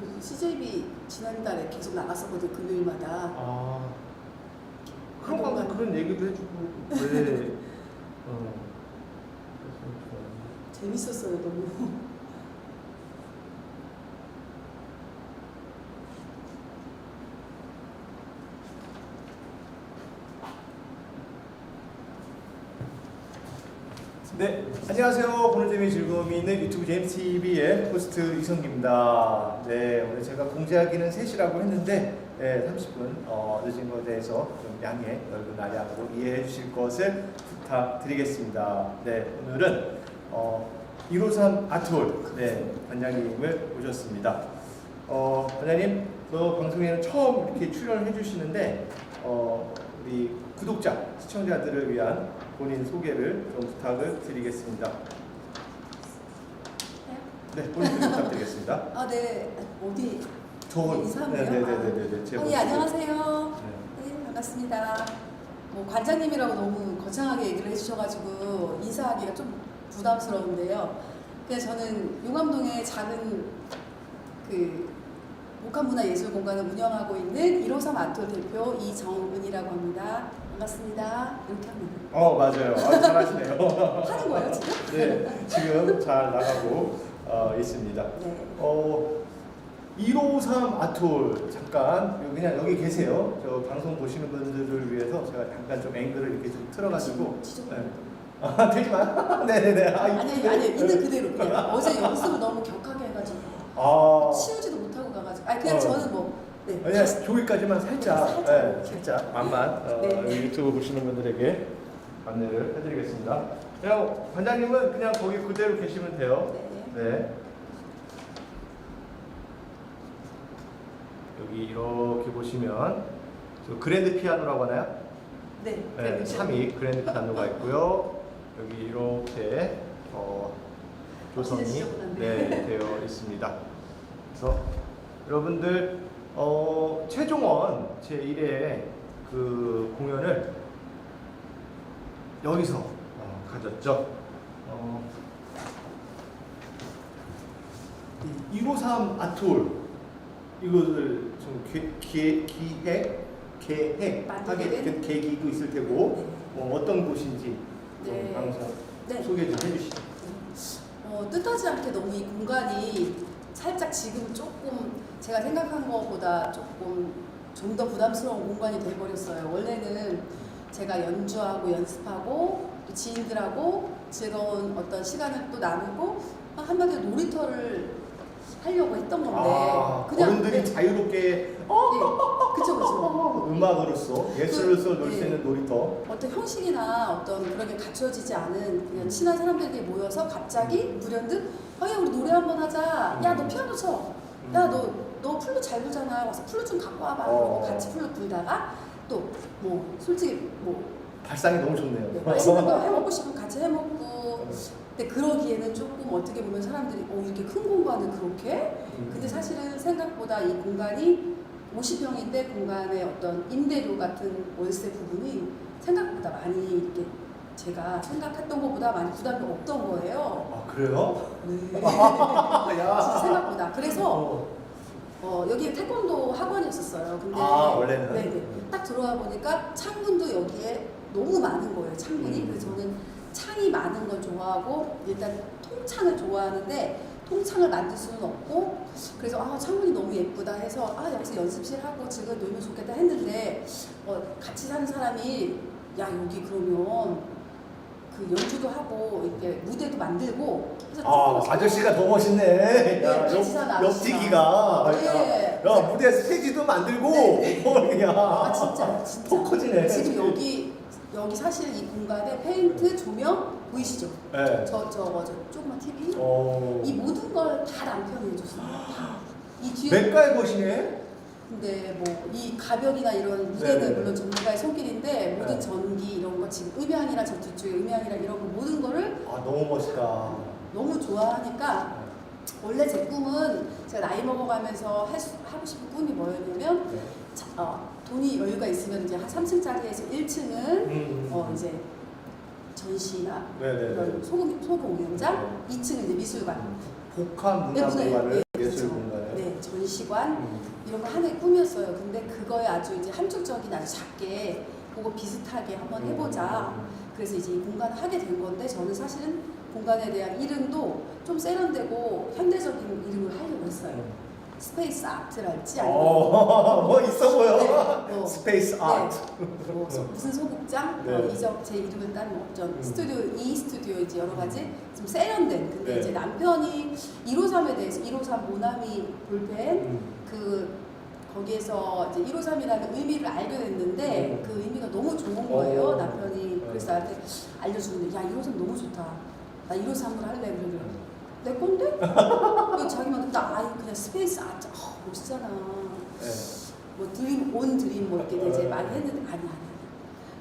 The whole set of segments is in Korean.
그 CJB 지난달에 계속 나갔었거든 금요일마다. 아 그런 거 그런 얘기도 해주고 왜 어. 재밌었어요 너무. 네, 안녕하세요. 보는 재미 즐거움이 있는 유튜브 제임스 TV의 호스트 이성기입니다. 네, 오늘 제가 공지하기는 3시라고 했는데 네, 30분 어, 늦은 것에 대해서 좀 양해, 넓은 나량으로 이해해 주실 것을 부탁드리겠습니다. 네, 오늘은 어, 153 아트홀 네, 관장님을 모셨습니다. 어, 관장님, 저 방송에는 처음 이렇게 출연해 주시는데 어, 우리 구독자, 시청자들을 위한 본인 소개를 좀 부탁을 드리겠습니다. 네, 본인 소개 부탁드리겠습니다. 아 네. 어디? 저 네, 이상해요? 네네네네네. 제 어, 예 모습. 안녕하세요. 네. 네 반갑습니다. 뭐 관장님이라고 너무 거창하게 얘기를 해주셔가지고 인사하기가 좀 부담스러운데요. 그냥 저는 용암동의 작은 그 목합문화예술공간을 운영하고 있는 153 아토 대표 이정은이라고 합니다. 반갑습니다. 이렇게 합니다. 어 맞아요. 아, 잘하시네요. 하는 거예요 지금? 네, 지금 잘 나가고 어, 있습니다. 네. 어, 153 아톨 잠깐 그냥 여기 계세요. 저 방송 보시는 분들을 위해서 제가 잠깐 좀 앵글을 이렇게 좀 틀어가지고. 지저분. 네. 아 되지만. 네네네. 아, 아니 아니 아니 있는 그대로 그냥 어제 연습을 너무 격하게 해가지고 아. 치우지도 못하고 가가지고 아니 그냥 어. 저는 뭐 네. 그냥 저기까지만 살짝, 살짝. 네, 살짝 맛만 어, 네. 이 유튜브 보시는 분들에게 안내를 해드리겠습니다. 그냥 관장님은 그냥 거기 그대로 계시면 돼요. 네. 네. 여기 이렇게 보시면 저 그랜드 피아노라고 하나요? 네. 네, 3위 그랜드 피아노가 있고요. 여기 이렇게 어, 조성이 진짜 지저분한데. 네, 되어 있습니다. 그래서 여러분들 어, 최종원 제 1회 그 공연을 여기서 어, 가졌죠. 어, 153 아톨 이것을 좀 기, 기, 기획 계획 하게 된? 된 계기도 있을 테고 어, 어떤 곳인지 좀 네. 방송 네. 소개 좀 해주시죠. 어, 뜻하지 않게 너무 이 공간이 살짝 지금 조금 제가 생각한 것보다 조금 좀 더 부담스러운 공간이 돼버렸어요. 원래는 제가 연주하고 연습하고 또 지인들하고 즐거운 어떤 시간을 또 나누고 한마디로 놀이터를 하려고 했던 건데 아, 어른들이 자유롭게 어, 네, 그쵸 그쵸. 음악으로서 예술로서 놀 수 네. 있는 놀이터. 어떤 형식이나 어떤 그런 게 갖춰지지 않은 그냥 친한 사람들끼리 모여서 갑자기 불현듯 아야 우리 노래 한번 하자 야 너 피아노 쳐야 너 너 플룻 잘 불잖아 와서 플룻 좀 갖고 와봐 어. 그러고 같이 플룻 불다가 또 뭐 솔직히 뭐 발상이 너무 좋네요. 네, 맛있는 거 해먹고 싶으면 같이 해먹고 근데 그러기에는 조금 어떻게 보면 사람들이 어 이렇게 큰 공간을 그렇게 음. 근데 사실은 생각보다 이 공간이 50평인데 공간의 어떤 임대료 같은 월세 부분이 생각보다 많이 이렇게 제가 생각했던 것보다 많이 부담이 없던 거예요. 아 그래요? 네. 아, 진짜 야. 생각보다. 그래서 어. 어, 여기 태권도 학원이 있었어요. 근데 아, 원래는? 네네. 딱 들어와 보니까 창문도 여기에 너무 많은 거예요. 창문이. 음. 그래서 저는 창이 많은 걸 좋아하고 일단 통창을 좋아하는데 통창을 만들 수는 없고 그래서 아 창문이 너무 예쁘다 해서 아 여기서 연습실 하고 지금 놀면 좋겠다 했는데 어, 같이 사는 사람이 야 여기 그러면 그 연주도 하고 이렇게 무대도 만들고 그래서 아 조금 아저씨가 더 멋있네. 야, 같이 사는 옆, 아저씨가. 옆지기가. 네. 야, 야 무대 스테이지도 만들고. 네. 어, 야. 아 진짜 진짜 더 커지네. 지금 여기 여기 사실 이 공간에 페인트 조명 보이시죠? 네. 저 저거 저 조그만 TV 어. 이 모든 걸 다 남편이 해줬어요. 이 뒤에 맥가의 것이네. 근데 뭐 이 가벽이나 이런 무대는 네네. 물론 전문가의 손길인데 모든 네. 전기 이런 거 지금 음향이나 저 뒤쪽에 음향이랑 이런 거 모든 거를 아 너무 멋있다. 너무 좋아하니까 원래 제 꿈은 제가 나이 먹어가면서 할 수- 하고 싶은 꿈이 뭐였냐면 네. 자, 어, 돈이 여유가 있으면 이제 한 3층짜리에서 1층은 음. 어 이제 전시나 네네네. 이런 소금 소금 공연장, 2층은 이제 미술관. 복합 네, 문화 문화예요. 공간을 네, 예술 그렇죠. 공간을. 전시관 음. 이런 거 하나의 꿈이었어요. 근데 그거에 아주 이제 함축적인 아주 작게 그거 비슷하게 한번 해보자. 음. 그래서 이제 이 공간을 하게 된 건데 저는 사실은 공간에 대한 이름도 좀 세련되고 현대적인 이름을 하려고 했어요. 스페이스 아트랄지 아니면 어, 뭐 있어 보여. 네, 뭐, 스페이스 네. 아트. 뭐 소- 무슨 소극장, 네. 어, 이적 제 이름을 딴 어떤 음. 스튜디오, 이 스튜디오 이제 여러 가지 좀 세련된. 근데 네. 이제 남편이 153에 대해서 153 모나미 볼펜 음. 그 거기에서 이제 153이라는 의미를 알게 됐는데 음. 그 의미가 너무 좋은 거예요. 오. 남편이 그래서 나한테 알려주는데 야 153 너무 좋다. 나 153으로 할래. 그러더라고. 내 건데? 그 자기만 근데 아이 그냥 스페이스 아트 어, 멋있잖아. 네. 뭐 드림 온 드림 뭐 이렇게 이제 네. 많이 했는데 아니 아니.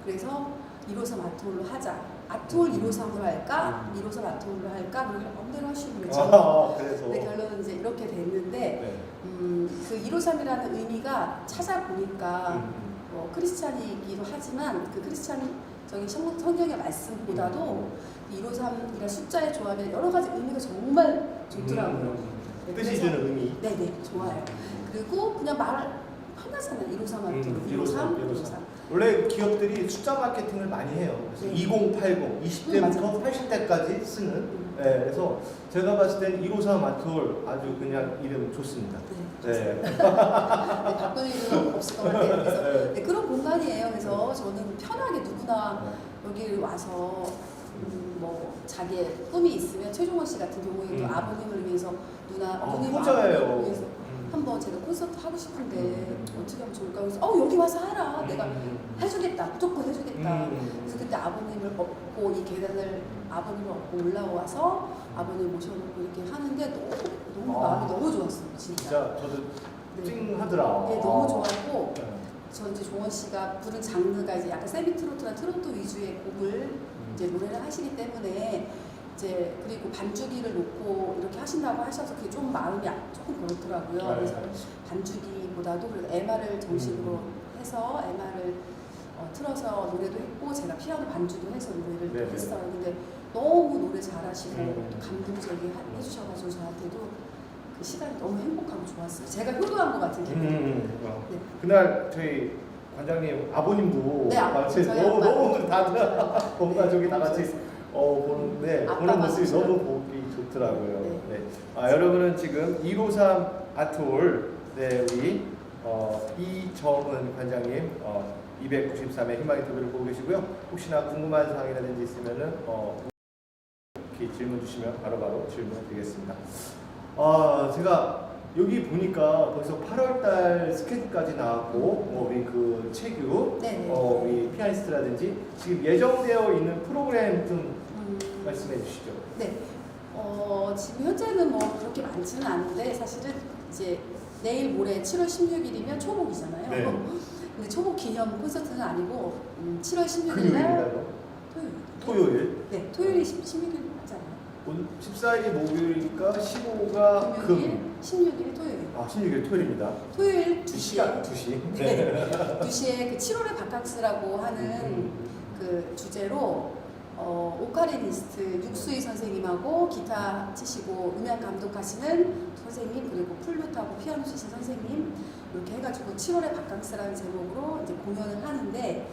그래서 153 아트홀로 하자. 아트홀 153으로 할까? 음. 153 아트홀로 할까? 그러길래 마음대로 하시고 그랬죠. 아, 그래서. 근데 결론은 이제 이렇게 됐는데 네. 음, 그 153이라는 의미가 찾아보니까 음. 뭐 크리스찬이기도 하지만 그 크리스찬적인 성- 성경의 말씀보다도 153이라는 숫자의 조합에 여러 가지 의미가 정말 좋더라고요. 네, 뜻이 주는 의미. 네네 좋아요. 그리고 그냥 말 편하잖아요. 153 음, 아트 153, 153, 153. 원래 기업들이 숫자 마케팅을 많이 해요. 그래서 네. 2080, 20대부터 80대까지 쓰는. 음. 네, 그래서 제가 봤을 땐 153 마트홀 아주 그냥 이름 좋습니다. 네. 네. 네, 바꾸는 일은 없을 것 같아요. 그래서 네. 네, 그런 공간이에요. 그래서 저는 편하게 누구나 여기 와서 음, 뭐 자기의 꿈이 있으면 최종원 씨 같은 경우에도 음. 아버님을 위해서 누나 아, 누님 후자예요. 아버님을 위해서 음. 한번 제가 콘서트 하고 싶은데 음. 어떻게 하면 좋을까 그래서 어 여기 와서 하라 내가 음. 해주겠다 무조건 해주겠다 음. 그래서 그때 아버님을 업고 이 계단을 아버님을 업고 올라와서 아버님 모셔놓고 이렇게 하는데 너무 너무 아. 마음이 너무 좋았어요 진짜. 진짜 저도 네. 찡하더라. 네, 너무 아. 좋았고 네. 저 이제 종원 씨가 부른 장르가 이제 약간 세미 트로트나 트로트 위주의 곡을 음. 이제 노래를 하시기 때문에 이제 그리고 반주기를 놓고 이렇게 하신다고 하셔서 그게 좀 마음이 아- 조금 그렇더라고요. 네. 그래서 반주기보다도 그래도 MR을 정식으로 음. 해서 MR을 어, 틀어서 노래도 했고 제가 피아노 반주도 해서 노래를 네, 또 네. 했어요. 근데 너무 노래 잘하시고 음. 또 감동적이 하- 해주셔가지고 저한테도 그 시간이 너무 행복하고 좋았어요. 제가 효도한 것 같은 기분. 음. 어. 네. 그날 저희 관장님 아버님도 네, 아버- 같이 저희 너무 아빠. 너무 다들 온 가족이 다 같이 어 보는데 아빠 보는 모습이? 너무 보기 좋더라고요. 네. 네. 아 여러분은 지금 153 아트홀 네 우리 어, 이정은 관장님 어, 293의 희망 인터뷰를 보고 계시고요. 혹시나 궁금한 사항이라든지 있으면은 어, 이렇게 질문 주시면 바로바로 질문 드리겠습니다. 아 제가 여기 보니까 벌써 8월달 스케줄까지 나왔고 뭐 우리 그 최규 네네. 어, 우리 피아니스트라든지 지금 예정되어 있는 프로그램 좀 음, 말씀해 주시죠. 네. 어, 지금 현재는 뭐 그렇게 많지는 않은데 사실은 이제 내일 모레 7월 16일이면 초복이잖아요. 네. 근데 초복 기념 콘서트는 아니고 음, 7월 16일 날 금요일인가요? 토요일. 토요일. 네, 토요일이 10, 16일 맞잖아요. 오늘 14일이 목요일이니까 15가 금요일, 금. 16일 토요일. 아 16일 토요일입니다. 토요일 2 2시에 시간 2시. 네. 2시에 그 7월의 바캉스라고 하는 음. 그 주제로 어, 오카리니스트 육수희 선생님하고 기타 치시고 음향 감독하시는 선생님 그리고 플룻하고 피아노 치신 선생님 이렇게 해가지고 7월의 바캉스라는 제목으로 이제 공연을 하는데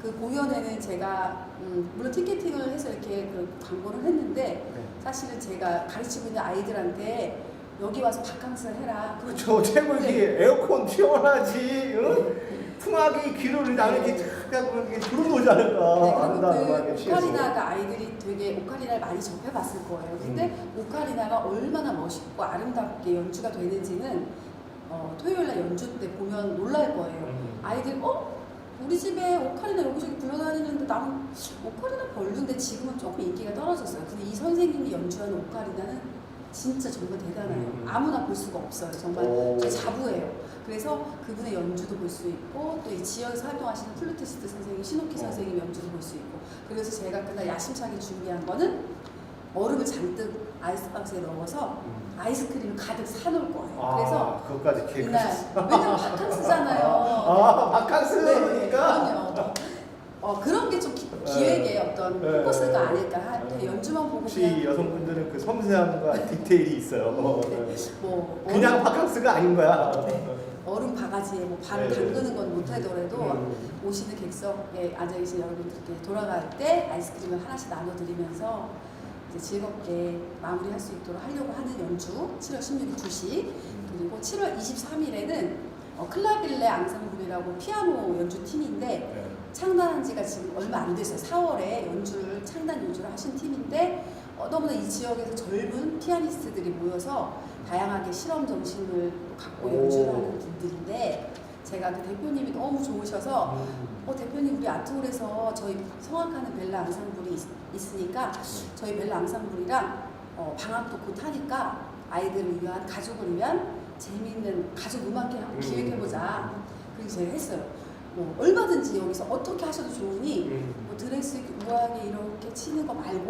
그 공연에는 제가 음, 물론 티켓팅을 해서 이렇게 그 광고를 했는데 네. 사실은 제가 가르치고 있는 아이들한테 여기 와서 바캉스를 해라. 그렇죠. 최고기 네. 에어컨 시원하지. 응? 풍악이 귀를 나는 게 하고 이렇게 들어오지 않을까. 네, 아름다운 음악에 그리고 그 취해서. 오카리나가 아이들이 되게 오카리나를 많이 접해봤을 거예요. 근데 음. 오카리나가 얼마나 멋있고 아름답게 연주가 되는지는 어, 토요일 날 연주 때 보면 놀랄 거예요. 음. 아이들 어? 우리 집에 오카리나 여기저기 불러다니는데 나는 오카리나 별론데 지금은 조금 인기가 떨어졌어요. 근데 이 선생님이 연주하는 오카리나는 진짜 정말 대단해요. 음. 아무나 볼 수가 없어요. 정말 오. 저 자부해요. 그래서 그분의 연주도 볼 수 있고 또 이 지역에서 활동하시는 플루티스트 선생님, 신호키 어. 선생님 연주도 볼 수 있고 그래서 제가 그날 야심차게 준비한 거는 얼음을 잔뜩 아이스박스에 넣어서 음. 아이스크림을 가득 사놓을 거예요. 아, 그래서 그것까지 그날 계획하셨어요. 왜냐면 바캉스잖아요. 아, 바캉스 네, 그러니까. 그럼요. 어, 그런 게 좀 기획의 어떤 네. 포커스가 아닐까 하- 네. 연주만 보고 혹시 그냥 여성분들은 그 섬세함과 디테일이 있어요. 네. 뭐 그냥 얼음, 바캉스가 아닌 거야. 네. 얼음 바가지에 뭐 발을 네. 담그는 건 못하더라도 음. 오시는 객석에 앉아 계신 여러분들께 돌아갈 때 아이스크림을 하나씩 나눠드리면서 이제 즐겁게 마무리할 수 있도록 하려고 하는 연주 7월 16일 2시 그리고 7월 23일에는 어, 클라빌레 앙상블이라고 피아노 연주 팀인데 네. 창단한 지가 지금 얼마 안 됐어요. 4월에 연주를 창단 연주를 하신 팀인데 어, 너무나 이 지역에서 젊은 피아니스트들이 모여서 다양하게 실험 정신을 갖고 오. 연주를 하는 분들인데 제가 그 대표님이 너무 좋으셔서 음. 어 대표님 우리 아트홀에서 저희 성악하는 벨라 앙상블이 있, 으니까 저희 벨라 앙상블이랑 어, 방학도 곧 하니까 아이들을 위한 가족을 위한 재미있는 가족 음악회 한번 음. 기획해보자. 그래서 제가 했어요. 뭐 얼마든지 여기서 어떻게 하셔도 좋으니 음. 뭐 드레스 우아하게 이렇게 치는 거 말고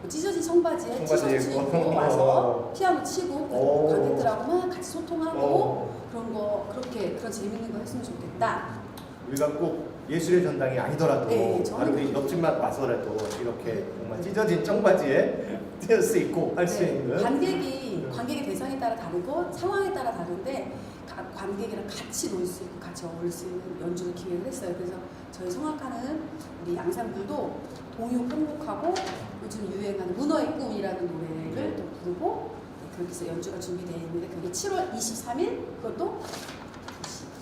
뭐 찢어진 청바지에 청바지에 티셔츠 입고. 입고 와서 피아노 치고 오. 관객들하고만 같이 소통하고 어. 그런 거 그렇게 그런 재밌는 거 했으면 좋겠다. 우리가 꼭 예술의 전당이 아니더라도 네, 저는 옆집만 와서라도 이렇게 정말 찢어진 청바지에 뛸 수 있고 할 수 네, 있는 관객이 네. 관객의 대상에 따라 다르고 상황에 따라 다른데 가- 관객이랑 같이 놀 수 있고 같이 어울릴 수 있는 연주를 기획을 했어요. 그래서 저희 성악하는 우리 양산들도 동요 편곡하고 요즘 유행하는 문어의 꿈이라는 노래를 또 부르고 네, 그렇게 해서 연주가 준비되어 있는데 그게 7월 23일 그것도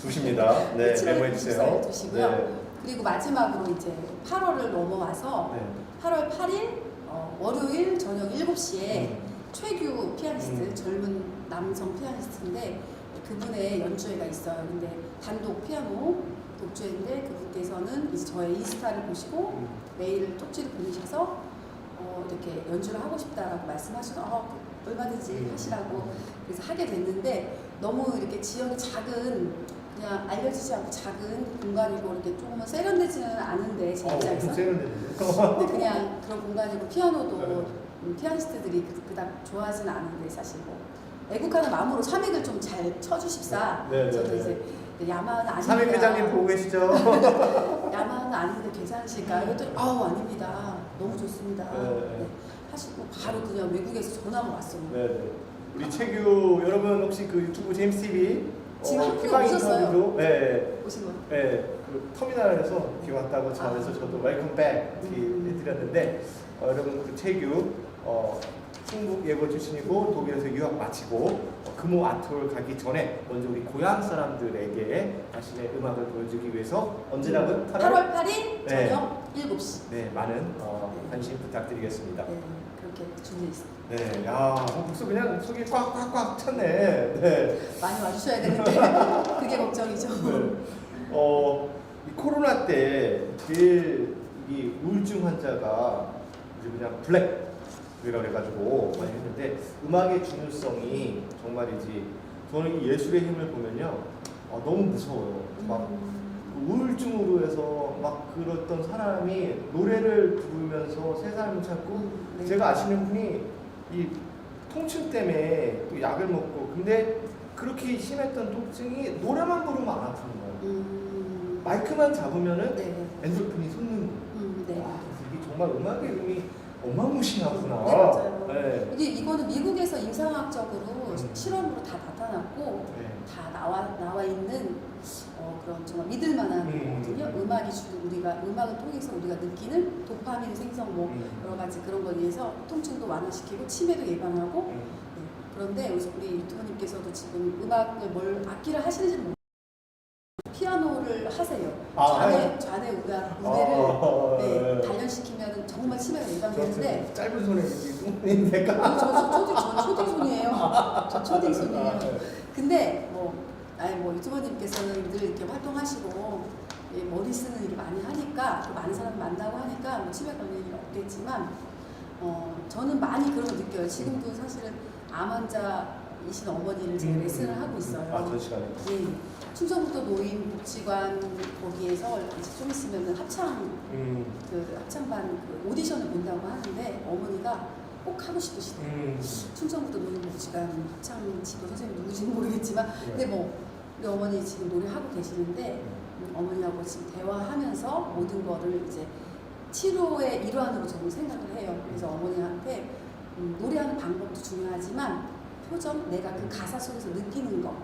두십니다. 네, 7월 메모해 주세요. 24일 두시고요. 네. 그리고 마지막으로 이제 8월을 넘어와서 네. 8월 8일 어, 월요일 저녁 7시에 음. 최규 피아니스트 음. 젊은 남성 피아니스트인데 그분의 연주회가 있어요. 근데 단독 피아노 독주회인데 그분께서는 이제 저의 인스타를 보시고 음. 메일을 쪽지를 보내셔서 어, 이렇게 연주를 하고 싶다라고 말씀하셔서 어, 그 얼마든지 음. 하시라고 그래서 하게 됐는데 너무 이렇게 지역이 작은 그냥 알려지지 않고 작은 공간이고 이렇게 조금은 세련되지는 않은데 제 어, 입장에서 좀 세련되는데. 근데 그냥 그런 공간이고 피아노도 네. 음, 피아니스트들이 그- 그닥 좋아하지는 않은데 사실 뭐 애국하는 마음으로 삼익을 좀 잘 쳐주십사 네, 네, 저도 네. 이제 야마는 아닙니다 삼익 회장님 보고 계시죠? 야마는 아닌데 괜찮으실까요? 그랬더니 아우 아닙니다 너무 좋습니다 네. 네. 하시고 바로 그냥 외국에서 전화가 왔어요 네, 네. 우리 최규 여러분 혹시 그 유튜브 제임스 TV 지금 한국에 희망 오셨어요. 인터뷰도 네, 오신 거예요? 네, 그 터미널에서 이렇게 왔다고 전해서 아. 저도 웰컴 백 이렇게 음. 해드렸는데 어, 여러분 그 최규 어, 충북 예고 출신이고 독일에서 유학 마치고 어, 금호 아트홀 가기 전에 먼저 우리 고향 사람들에게 자신의 음악을 보여주기 위해서 언제라고 8월 8일 네. 저녁 7시 네 많은 어, 관심 부탁드리겠습니다. 네, 그렇게 준비했습니다 네, 야 벌써 그냥 속이 꽉꽉꽉 찼네. 네. 많이 와주셔야 되는데 그게 걱정이죠 네. 어, 이 코로나 때 제일 이 우울증 환자가 이제 그냥 블랙 이라고 해가지고 많이 했는데 음악의 중요성이 정말이지 저는 이 예술의 힘을 보면요 어, 너무 무서워요. 막 음. 우울증으로 해서 막 그랬던 사람이 노래를 부르면서 세상을 찾고 네. 제가 아시는 분이 이 통증 때문에 또 약을 먹고 근데 그렇게 심했던 통증이 노래만 부르면 안 아픈 거예요. 음. 마이크만 잡으면은 네. 엔돌핀이 솟는 거예요. 음, 네. 와, 이게 정말 음악의 의미 어마무시하구나. 네, 맞아요. 네. 이게 이거는 미국에서 임상학적으로 음. 실험으로 다 나타났고 네. 다 나와 나와 있는 어, 그런 정말 믿을 만한 음. 거거든요. 음악이 주는 우리가 음악을 통해서 우리가 느끼는 도파민 생성 뭐 음. 여러 가지 그런 거에 의해서 통증도 완화시키고 치매도 예방하고 음. 네. 그런데 우리- 유튜버님께서도 지금 음악을 뭘 악기를 하시는지 모르 피아노를 하세요. 아, 좌뇌 좌뇌 우가 우뇌를 아, 네, 네. 단련시키면 정말 치매가 저 예방되는데 짧은 손에 이렇게 뚱뚱이니까. 아, 저, 저, 초딩, 저 초딩 손이에요. 저 초딩 손이에요. 근데 뭐, 아니 뭐 유튜버님께서는 늘 이렇게 활동하시고 예, 머리 쓰는 일을 많이 하니까 또 많은 사람 만나고 하니까 뭐 치매 걸릴 일 없겠지만 어, 저는 많이 그런 거 느껴요. 지금도 사실은 암 환자이신 어머니를 제가 레슨을 하고 있어요. 아, 전 시간에. 예. 충청북도 노인 복지관 거기에서 이제 좀 있으면은 합창 음. 그 합창반 그 오디션을 본다고 하는데 어머니가 꼭 하고 싶으시대요. 음. 충청북도 노인복지관 합창 지도 선생님 누구신지 모르겠지만 네. 근데 뭐 우리 어머니 지금 노래하고 계시는데 음, 어머니하고 지금 대화하면서 모든 거를 이제 치료의 일환으로 저는 생각을 해요. 그래서 어머니한테 음, 노래하는 방법도 중요하지만 표정, 내가 그 가사 속에서 느끼는 거,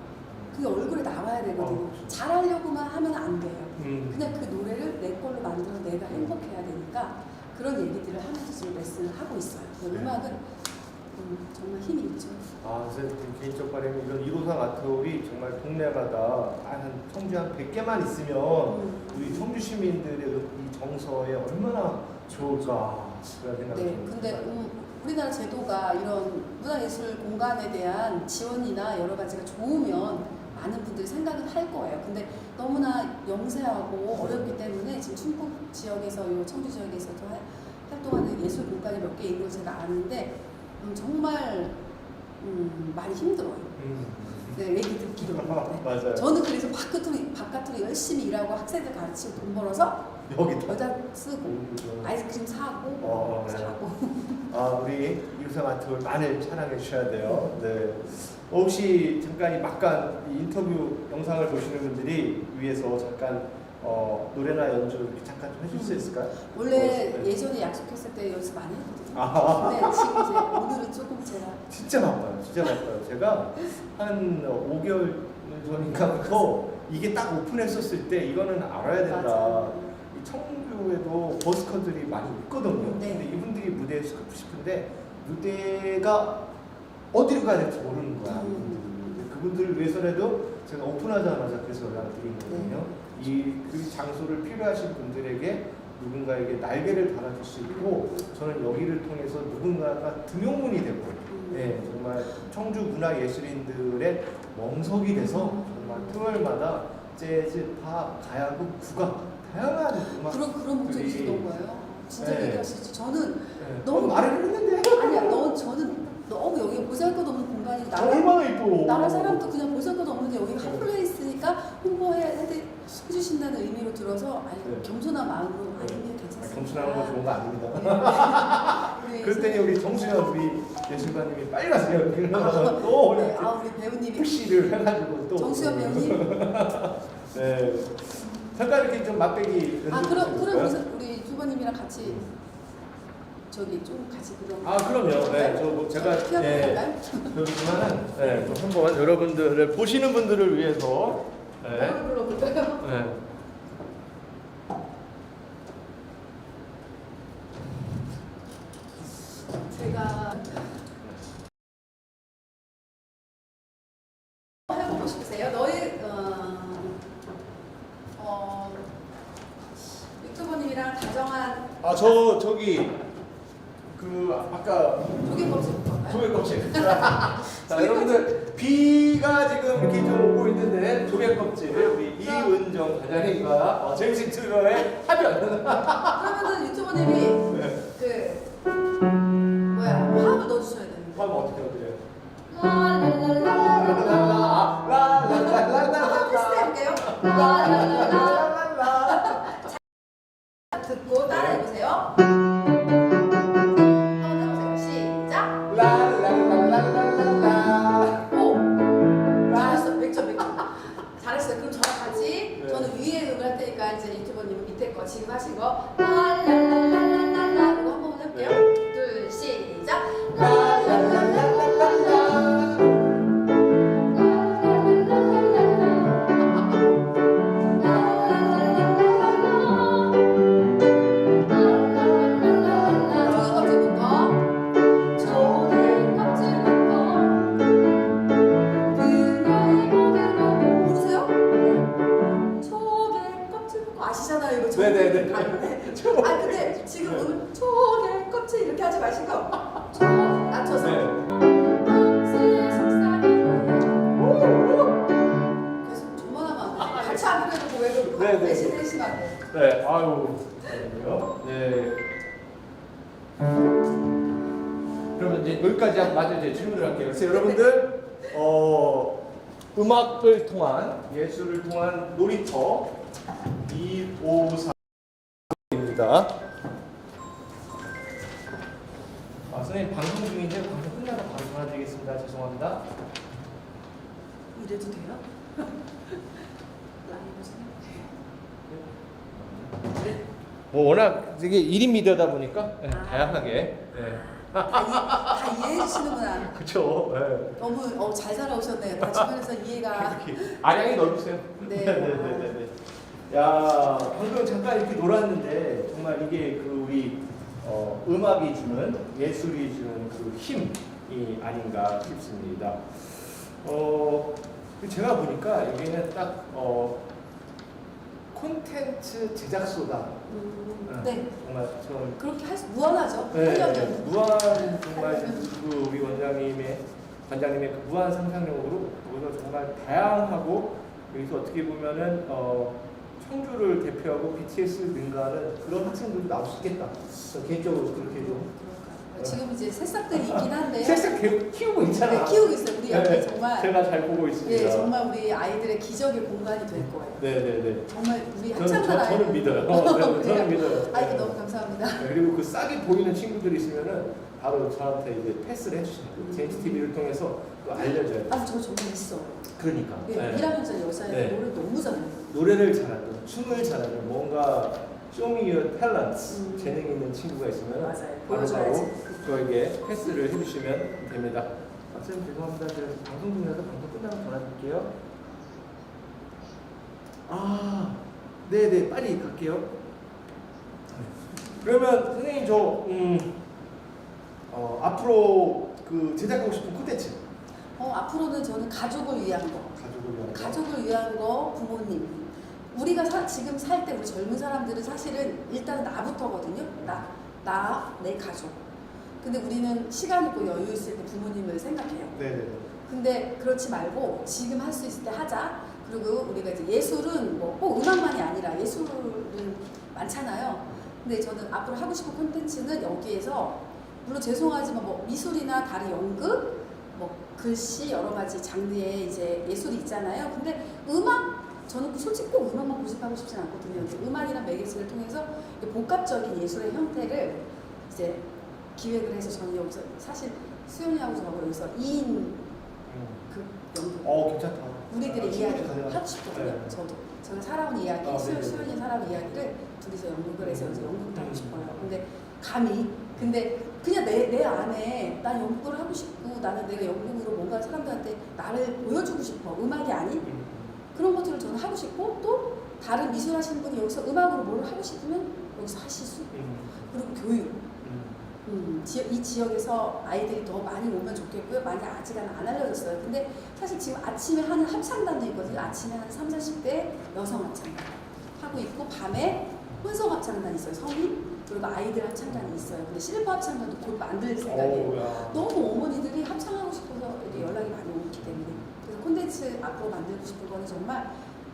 그게 얼굴에 나와야 되거든요. 어, 그렇죠. 잘하려고만 하면 안 돼요. 음. 그냥 그 노래를 내 걸로 만들어 내가 행복해야 되니까 그런 얘기들을 하면서 지금 레슨을 하고 있어요. 네. 음악은 음, 정말 힘이 있죠. 아, 그 개인적 바람이 이런 1호상 아트홀이 정말 동네마다 한 청주 한 100개만 있으면 음. 우리 청주 시민들의 이 정서에 얼마나 좋을까 그런 생각이 네, 듭니다. 근데 음, 우리나라 제도가 이런 문화예술 공간에 대한 지원이나 여러 가지가 좋으면 많은 분들이 생각은 할 거예요. 근데 너무나 영세하고 어렵기 때문에 지금 충북 지역에서 요 청주 지역에서도 할- 활동하는 예술 공간이 몇 개 있는 걸 제가 아는데 음, 정말 음, 많이 힘들어요. 음. 네, 얘기 듣기로. 네. 맞아요. 저는 그래서 바깥으로 바깥으로 열심히 일하고 학생들 가르치고 돈 벌어서 여기 다. 여자 쓰고 아이스크림 사고 어, 네. 사고 아, 우리 이우상 아트홀 많이 사랑해 주셔야 돼요. 네. 어, 혹시 잠깐 이 막간 이 인터뷰 영상을 보시는 분들이 위해서 잠깐 어, 노래나 연주 이렇게 잠깐 좀 해줄 수 있을까요? 원래 네. 예전에 약속했을 때 연습 많이 했거든요. 아. 근데 지금 이제 오늘은 조금 제가 진짜 바빠요. 진짜 바빠요. 제가 한 5개월 전인가부터 이게 딱 오픈했었을 때 이거는 알아야 된다. 맞아요. 이 청주에도 버스커들이 많이 있거든요. 네. 근데 이분들이 무대에 서고 싶은데 무대가 어디로 가야 될지 모르는 거야. 음. 그분들을 위해서라도 제가 오픈하자마자 그래서 연락을 드린 거거든요. 네. 이그 장소를 필요하신 분들에게 누군가에게 날개를 달아줄 수 있고 저는 여기를 통해서 누군가가 등용문이 되고 음. 네, 정말 청주 문화 예술인들의 멍석이 돼서 정말 토요일마다 재즈, 팝, 가야금, 국악 다양한 음악 그런 그런 있었던 거예요. 진짜 네. 얘기하시죠. 저는 네, 너무- 너무 말을 했는데 아니야, 너 저는 너무 여기 보잘것없는 공간이 저 나라 얼마나 이뻐 나라 사람도 그냥 보잘것 없는데 여기 네. 핫플레이스니까 홍보해 해- 해주신다는 의미로 들어서 아니 네. 겸손한 마음으로 네. 아니면 아, 괜찮습니다. 겸손한 건 좋은 거 아닙니다 네. 그랬더니 우리 정수현 우리 예술가님이 빨리 가세요 그러면 또 네, 아 우리 배우님이 푸시를 해가지고 또 정수현 배우님. 네 잠깐 이렇게 좀 맛배기 아 연습 그럼 해볼까요? 그럼 우리 주번님이랑 같이 저기 좀 같이 그럼. 아 그럼요 네, 저뭐 제가 피아노 예, 할까요? 그렇지만은 네, 좀 한번 여러분들을 보시는 분들을 위해서 네. 뭘 불러볼까요? 네. 그러면은 유튜버님이 여기까지 한 마저 이제 질문을 할게요. 그래서 여러분들, 어, 음악을 통한 예술을 통한 놀이터 254입니다. 아, 선생님 방송 중인데 방송 끝나고 바로 전화드리겠습니다. 죄송합니다. 이래도 돼요? 라이브. 네. 뭐 워낙 이게 1인 미디어다 보니까 네, 아. 다양하게. 네. 다, 이, 다 이해해 주시는구나. 그렇죠. 네. 너무 어, 잘 살아오셨네요. 다 주변에서 이해가. 이렇게 아량이 넓으세요. 네. 네네네네. 야 방금 잠깐 이렇게 놀았는데 정말 이게 그 우리 어, 음악이 주는 예술이 주는 그 힘이 아닌가 싶습니다. 어 제가 보니까 여기는 딱 어, 콘텐츠 제작소다. 음, 네. 정말 좀 그렇게 할 수, 무한하죠. 네, 하려면. 네. 무한 정말 그 우리 원장님의 관장님의 그 무한 상상력으로 여기서 정말 다양하고 여기서 어떻게 보면은 어, 청주를 대표하고 BTS 능가하는 그런 학생들도 나올 수 있겠다. 저 개인적으로 그렇게 좀? 지금 이제 새싹들이 있긴 한데. 개- 키우고 있잖아. 네, 키우고 있어요. 우리 여기 네, 정말. 제가 잘 보고 있습니다. 예, 정말 우리 아이들의 기적의 공간이 될 거예요. 네네네. 정말 우리 저는, 한창 저, 아이들. 저는 믿어요. 네, 저는 믿어요. 아이고 네. 너무 감사합니다. 네, 그리고 그 싹이 보이는 친구들이 있으면은 바로 저한테 이제 패스를 해주시는 거예요. TV를 통해서 또 알려줘야 돼요. 아, 저 정말 있어. 그러니까. 예, 네. 1학년 전 여자애들 네. 노래 너무 잘해요. 노래를 잘하는, 춤을 잘하는, 뭔가 쇼미어 탤런트 음. 재능 있는 친구가 있으면 맞아요. 바로 보여줘야지. 저에게 패스를 해주시면 됩니다. 아, 선생님 죄송합니다. 제가 방송 중이라서 방송 끝나면 전화 드릴게요. 아, 네네 빨리 갈게요. 그러면 선생님 저 음, 어, 앞으로 그 제작하고 싶은 콘텐츠 어, 앞으로는 저는 가족을 위한 거. 가족을 위한 거. 가족을 위한 거 부모님 우리가 사- 지금 살 때 우리 젊은 사람들은 사실은 일단 나부터거든요 나 나 내 가족 근데 우리는 시간 있고 여유 있을 때 부모님을 생각해요 네네네. 근데 그렇지 말고 지금 할 수 있을 때 하자 그리고 우리가 이제 예술은 뭐꼭 음악만이 아니라 예술은 많잖아요 근데 저는 앞으로 하고 싶은 콘텐츠는 여기에서 물론 죄송하지만 뭐 미술이나 다른 연극 뭐 글씨 여러 가지 장르의 이제 예술이 있잖아요. 근데 음악 저는 솔직히 꼭 음악만 고집하고 싶진 않거든요. 음악이나 매개체를 통해서 이 복합적인 예술의 형태를 이제 기획을 해서 저는 여기서 사실 수연이하고 저하고 여기서 2인 음. 그 연극 어 괜찮다. 우리들의 아, 이야기. 하고 싶거든요. 네. 저도 저는 살아온 이야기, 아, 수연, 네네. 수연이 살아온 이야기를 둘이서 연극을 해서 이제 연극도 하고 음. 싶어요. 근데 감히 근데 그냥 내, 내 안에 난 연극을 하고 싶고 나는 내가 연극으로 뭔가 사람들한테 나를 보여주고 싶어 음악이 아닌 음. 그런 것들을 저는 하고 싶고 또 다른 미술 하시는 분이 여기서 음악으로 뭘 하고 싶으면 여기서 하실 수 있고 음. 그리고 교육 음. 음, 지역, 이 지역에서 아이들이 더 많이 오면 좋겠고요. 많이 아직은 안 알려졌어요. 근데 사실 지금 아침에 하는 합창단도 있거든요. 아침에 한 3, 40대 여성 합창단 하고 있고 밤에 혼성 합창단 있어요. 성인 그리고 아이들 합창단이 있어요. 근데 실버 합창단도 곧 만들 생각이에요. 야. 너무 어머니들이 합창하고 싶어서 이렇게 연락이 많이 오기 때문에 그래서 콘텐츠 앞으로 만들고 싶은 거는 정말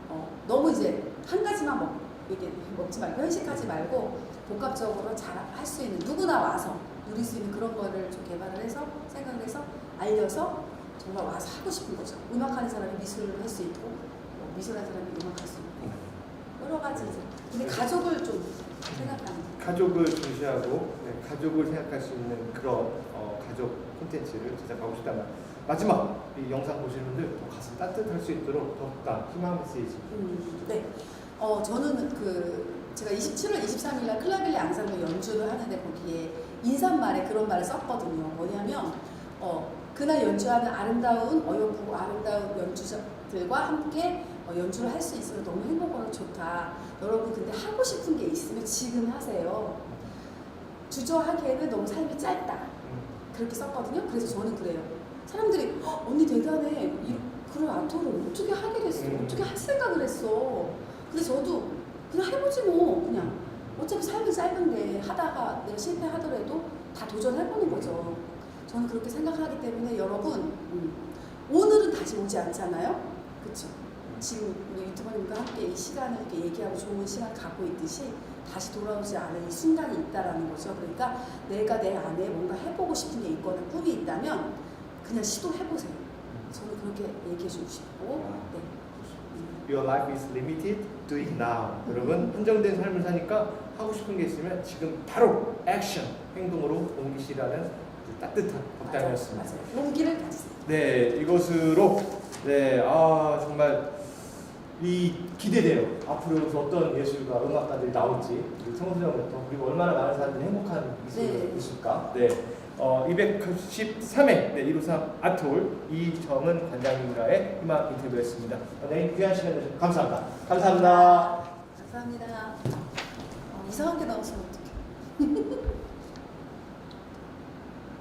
어, 너무 이제 한 가지만 먹, 이게 먹지 말고 회식하지 말고 복합적으로 잘 할 수 있는 누구나 와서 누릴 수 있는 그런 거를 좀 개발을 해서 생각을 해서 알려서 정말 와서 하고 싶은 거죠. 음악하는 사람이 미술을 할 수 있고 뭐 미술하는 사람이 음악할 수 있고. 여러 가지 이제. 근데 가족을 좀 생각하는 가족을 중시하고 네, 가족을 생각할 수 있는 그런 어, 가족 콘텐츠를 제작하고 싶다면 마지막 이 영상 보시는 분들 더 가슴 따뜻할 수 있도록 더욱더 희망 메시지 음, 네. 어, 저는 그 제가 27월 23일 날 클라빌레 앙상블 연주를 하는데 거기에 인사말에 그런 말을 썼거든요. 뭐냐면 어, 그날 연주하는 아름다운 어여쁘고 아름다운 연주자들과 함께 어, 연주를 할 수 있어서 너무 행복하고 좋다. 여러분 근데 하고 싶은 게 있으면 지금 하세요. 주저하기에는 너무 삶이 짧다. 음. 그렇게 썼거든요. 그래서 저는 그래요. 사람들이 "헉, 언니 대단해. 이, 그런 아토를 어떻게 하게 됐어? 음. 어떻게 할 생각을 했어? 근데 저도 그냥 해보지 뭐 그냥 어차피 삶은 짧은데 하다가 내가 실패하더라도 다 도전해보는 거죠. 저는 그렇게 생각하기 때문에 여러분 음, 오늘은 다시 오지 않잖아요. 그렇죠? 지금 우리 유튜버님과 함께 이 시간을 이렇게 얘기하고 좋은 시간 갖고 있듯이 다시 돌아오지 않은 이 순간이 있다라는 거죠. 그러니까 내가 내 안에 뭔가 해보고 싶은 게 있거나 꿈이 있다면 그냥 시도해보세요. 저는 그렇게 얘기해주고 싶고 네. 음. Your life is limited, do it now. 여러분 한정된 삶을 사니까 하고 싶은 게 있으면 지금 바로 액션 행동으로 옮기시라는 따뜻한 이 기대돼요. 앞으로 어떤 예술가, 음악가들이 나올지 청소년부터 그리고 얼마나 많은 사람들이 행복한 미술을 네. 있을까. 네. 어, 213회 네, 153 아톨 이정은 관장님과의 희망 인터뷰였습니다. 네, 귀한 시간 내주셔서 감사합니다. 감사합니다. 감사합니다. 어, 이상한 게 나왔으면 어떡해.